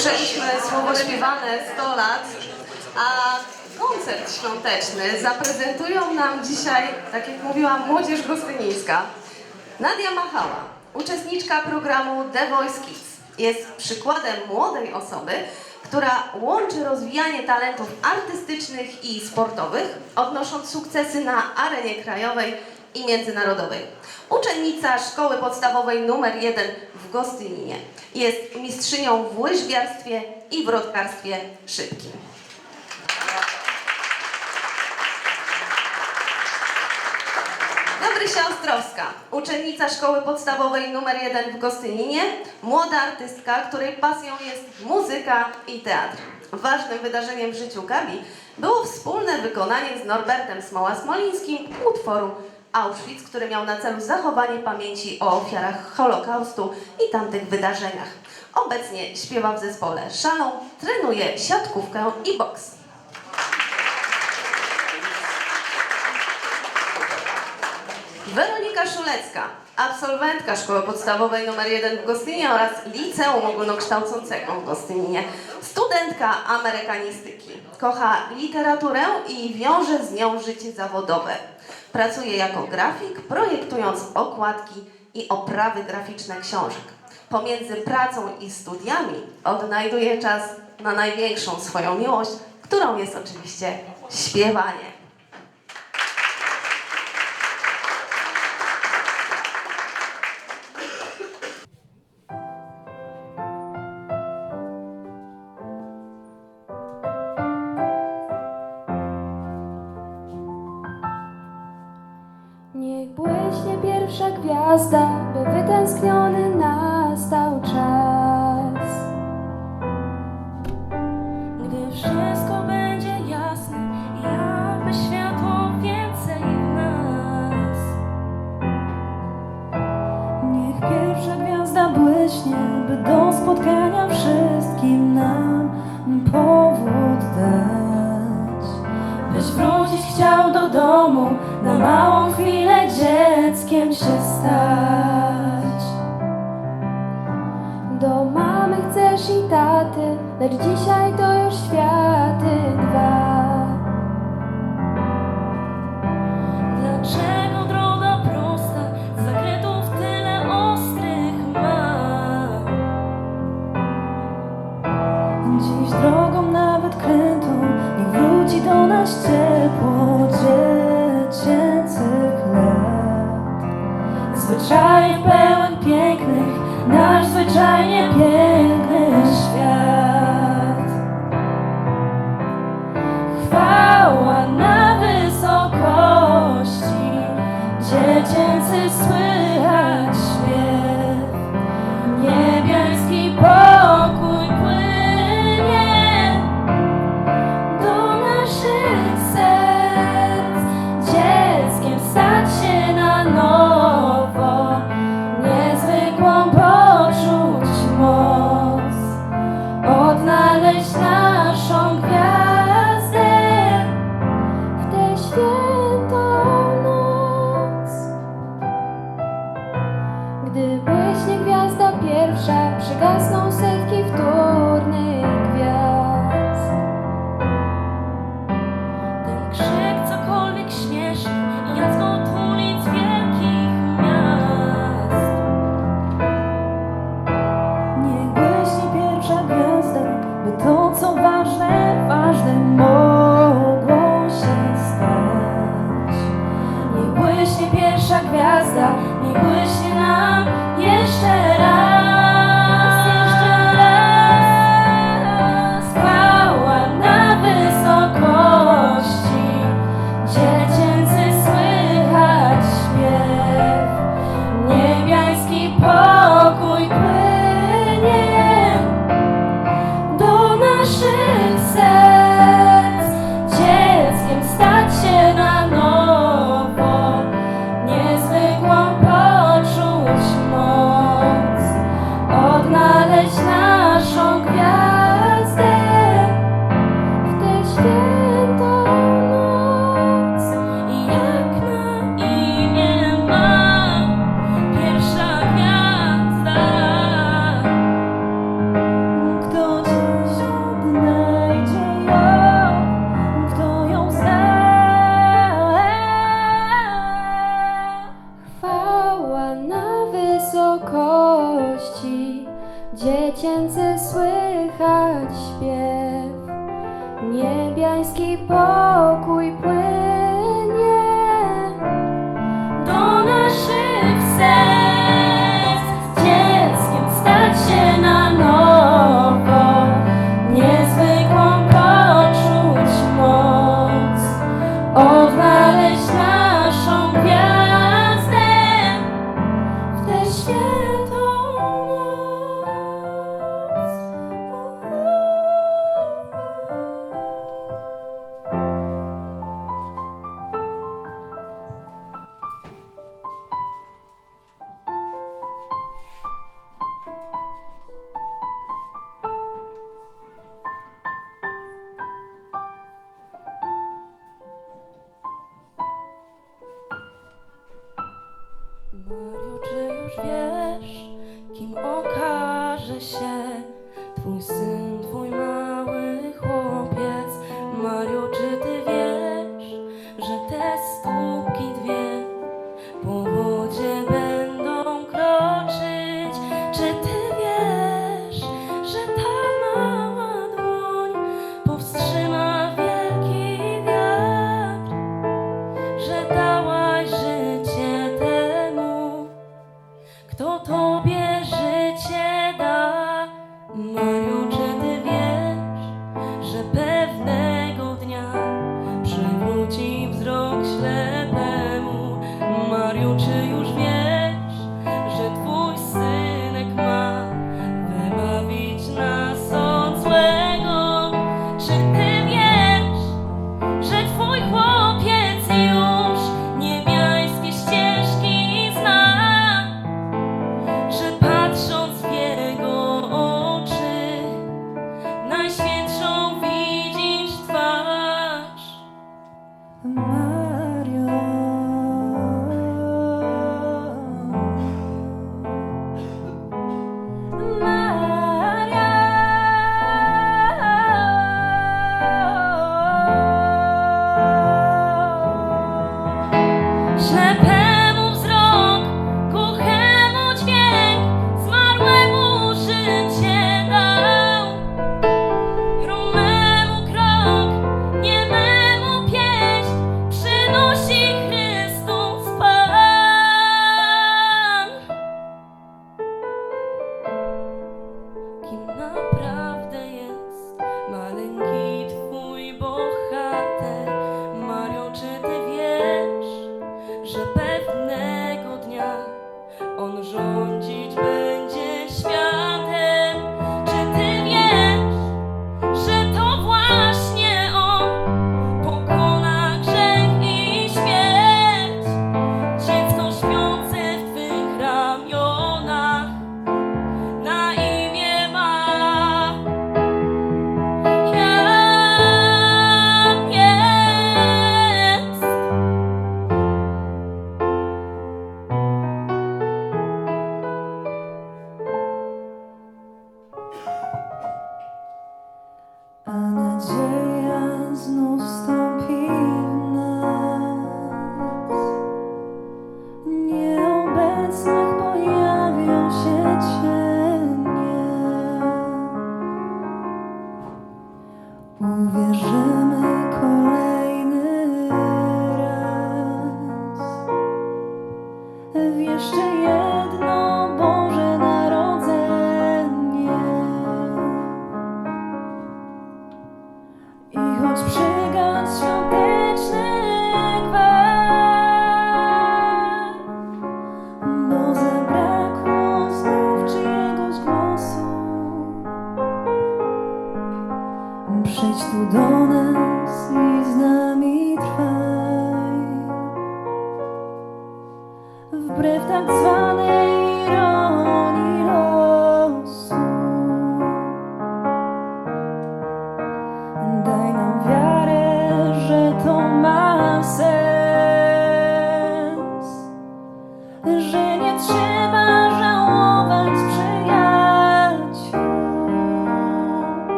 Usłyszeliśmy słowo śpiewane 100 lat, a koncert świąteczny zaprezentują nam dzisiaj, tak jak mówiłam, młodzież gostynińska. Nadia Machała, uczestniczka programu The Voice Kids, jest przykładem młodej osoby, która łączy rozwijanie talentów artystycznych i sportowych, odnosząc sukcesy na arenie krajowej i międzynarodowej. Uczennica szkoły podstawowej nr 1 w Gostyninie. Jest mistrzynią w łyżwiarstwie i wrotkarstwie szybkim. Gabrysia Ostrowska, uczennica szkoły podstawowej nr 1 w Gostyninie, młoda artystka, której pasją jest muzyka i teatr. Ważnym wydarzeniem w życiu Gabi było wspólne wykonanie z Norbertem Smoła-Smolińskim utworu Auschwitz, który miał na celu zachowanie pamięci o ofiarach Holokaustu i tamtych wydarzeniach. Obecnie śpiewa w zespole Szalą, trenuje siatkówkę i boks. Weronika Szulecka, absolwentka Szkoły Podstawowej nr 1 w Gostyninie oraz Liceum Ogólnokształcącego w Gostyninie. Studentka amerykanistyki. Kocha literaturę i wiąże z nią życie zawodowe. Pracuje jako grafik, projektując okładki i oprawy graficzne książek. Pomiędzy pracą i studiami odnajduje czas na największą swoją miłość, którą jest oczywiście śpiewanie. Pierwsza gwiazda, by wytęskniony nastał czas. Gdy wszystko będzie jasne jakby światło więcej w nas. Niech pierwsza gwiazda błyśnie, by do spotkania wszystkim nam powód dać. Byś wrócić chciał do domu, na małą chwilę się stać. Do mamy chcesz i taty, lecz dzisiaj try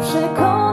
是空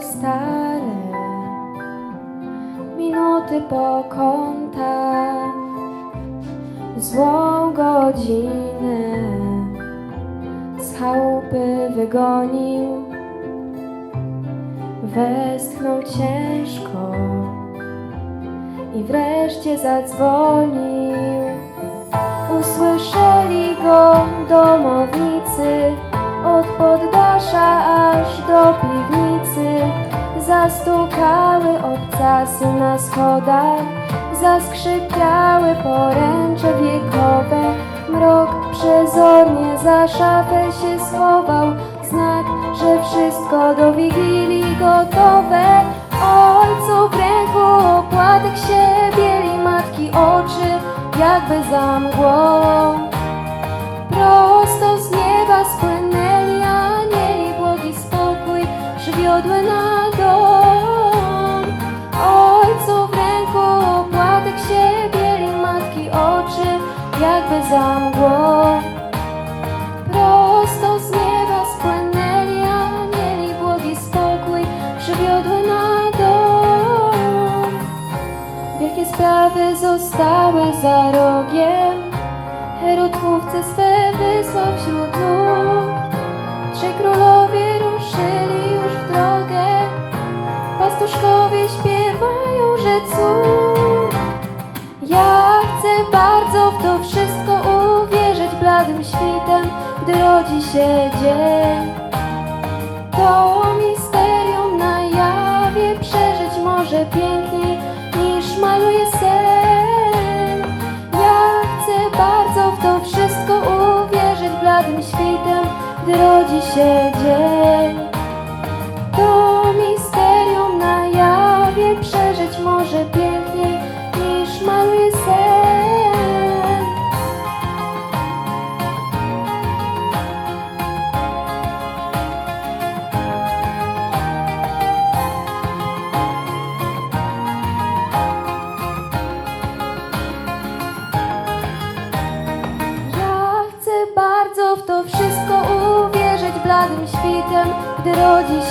stare Minuty po kątach Złą godzinę Z chałupy wygonił Westchnął ciężko I wreszcie zadzwonił Usłyszeli go domownicy od poddasza aż do piwnicy. Zastukały obcasy na schodach Zaskrzypiały poręcze wiekowe. Mrok przezornie za szafę się schował Znak, że wszystko do Wigilii gotowe. Ojcu w ręku opłatek się bieli Matki oczy jakby za mgłą. Prosto z się. To misterium na jawie przeżyć może piękniej niż maluje sen. Ja chcę bardzo w to wszystko uwierzyć bladym świtem, gdy rodzi się dzień.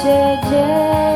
姐姐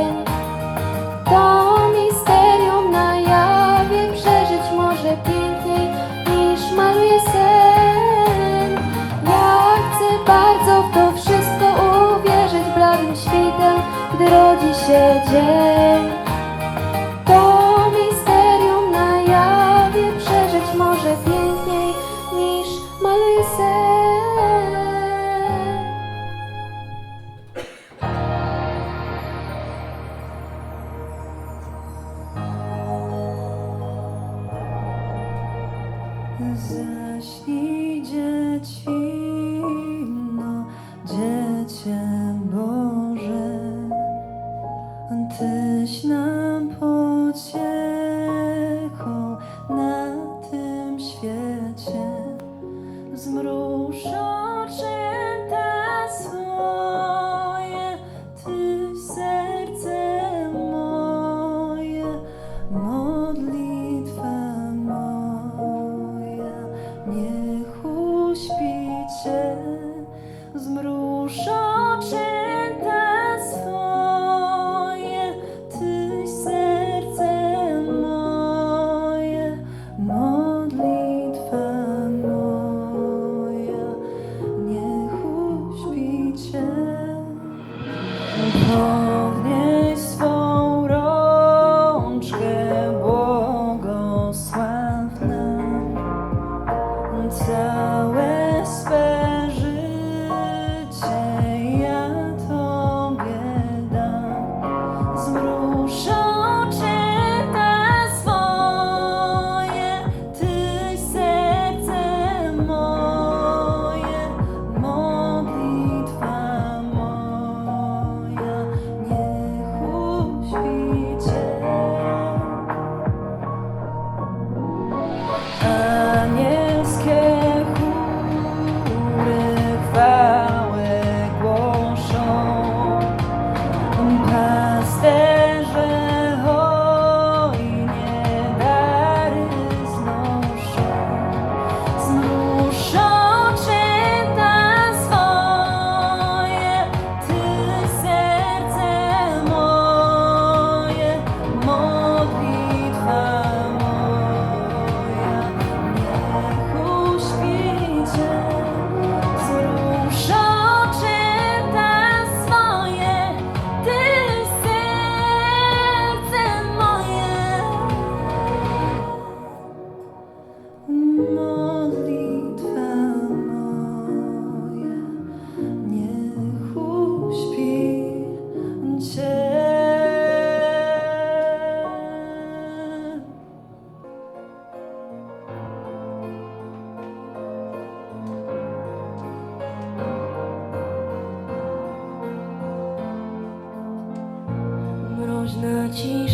情。